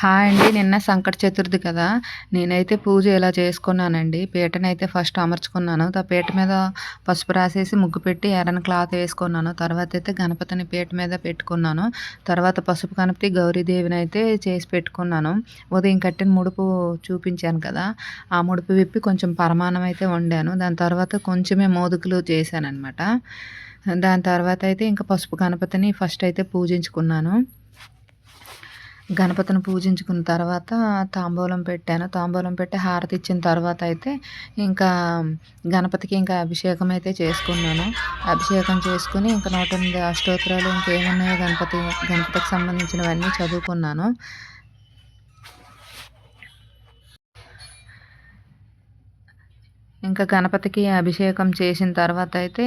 Hi అండి. నిన్న సంకట చతుర్థి కదా. నేనైతే పూజ ఇలా చేసుకున్నానండి. పీటనైతే ఫస్ట్ అమర్చుకున్నాను. ఆ పీట మీద పసుపు రాసేసి ముగ్గు పెట్టి ఎర్రని క్లాత్ వేసుకున్నాను. తర్వాత అయితే గణపతిని పీట మీద పెట్టుకున్నాను. తర్వాత పసుపు గణపతి గౌరీదేవిని అయితే చేసి పెట్టుకున్నాను. ఉదయం కట్టిన ముడుపు చూపించాను కదా. ఆ ముడుపు విప్పి కొంచెం పరమాణం అయితే వండాను. దాని తర్వాత కొంచెమే మోదుకులు చేశానమాట దాని తర్వాత అయితే ఇంకా పసుపు గణపతిని ఫస్ట్ అయితే పూజించుకున్నాను. గణపతిని పూజించుకున్న తర్వాత తాంబూలం పెట్టాను. తాంబూలం పెట్టి హారతి ఇచ్చిన తర్వాత అయితే ఇంకా గణపతికి ఇంకా అభిషేకం అయితే చేసుకున్నాను. అభిషేకం చేసుకుని ఇంకా నూట ఎనిమిది అష్టోత్తరాలు ఇంకేమున్నాయో గణపతి గణపతికి సంబంధించినవన్నీ చదువుకున్నాను. ఇంకా గణపతికి అభిషేకం చేసిన తర్వాత అయితే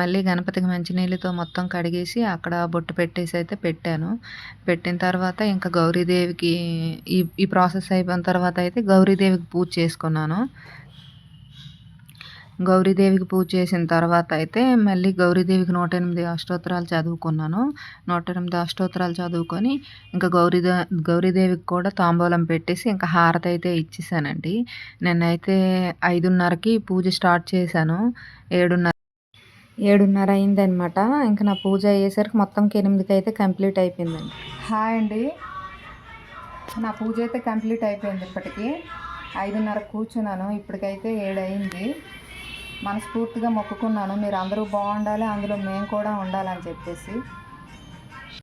మళ్ళీ గణపతికి మంచినీళ్ళతో మొత్తం కడిగేసి అక్కడ బొట్టు పెట్టేసి అయితే పెట్టాను. పెట్టిన తర్వాత ఇంకా గౌరీదేవికి ఈ ఈ ప్రాసెస్ అయిపోయిన తర్వాత అయితే గౌరీదేవికి పూజ చేసుకున్నాను. గౌరీదేవికి పూజ చేసిన తర్వాత అయితే మళ్ళీ గౌరీదేవికి నూట ఎనిమిది అష్టోత్తరాలు చదువుకున్నాను. నూట ఎనిమిది అష్టోత్తరాలు చదువుకొని ఇంకా గౌరీదే గౌరీదేవికి కూడా తాంబూలం పెట్టేసి ఇంకా హారతి అయితే ఇచ్చేసానండి. నేనైతే ఐదున్నరకి పూజ స్టార్ట్ చేశాను. ఏడున్నర ఏడున్నర అయిందనమాట ఇంకా నా పూజ అయ్యేసరికి మొత్తంకి ఎనిమిదికి అయితే కంప్లీట్ అయిపోయిందండి. హాయ్ అండి. నా పూజ అయితే కంప్లీట్ అయిపోయింది ఇప్పటికీ. ఐదున్నర కూర్చున్నాను. ఇప్పటికైతే ఏడు అయింది మనస్ఫూర్తిగా మొక్కుకున్నాను. మీరు అందరూ బాగుండాలి అందులో మేము కూడా ఉండాలని చెప్పేసి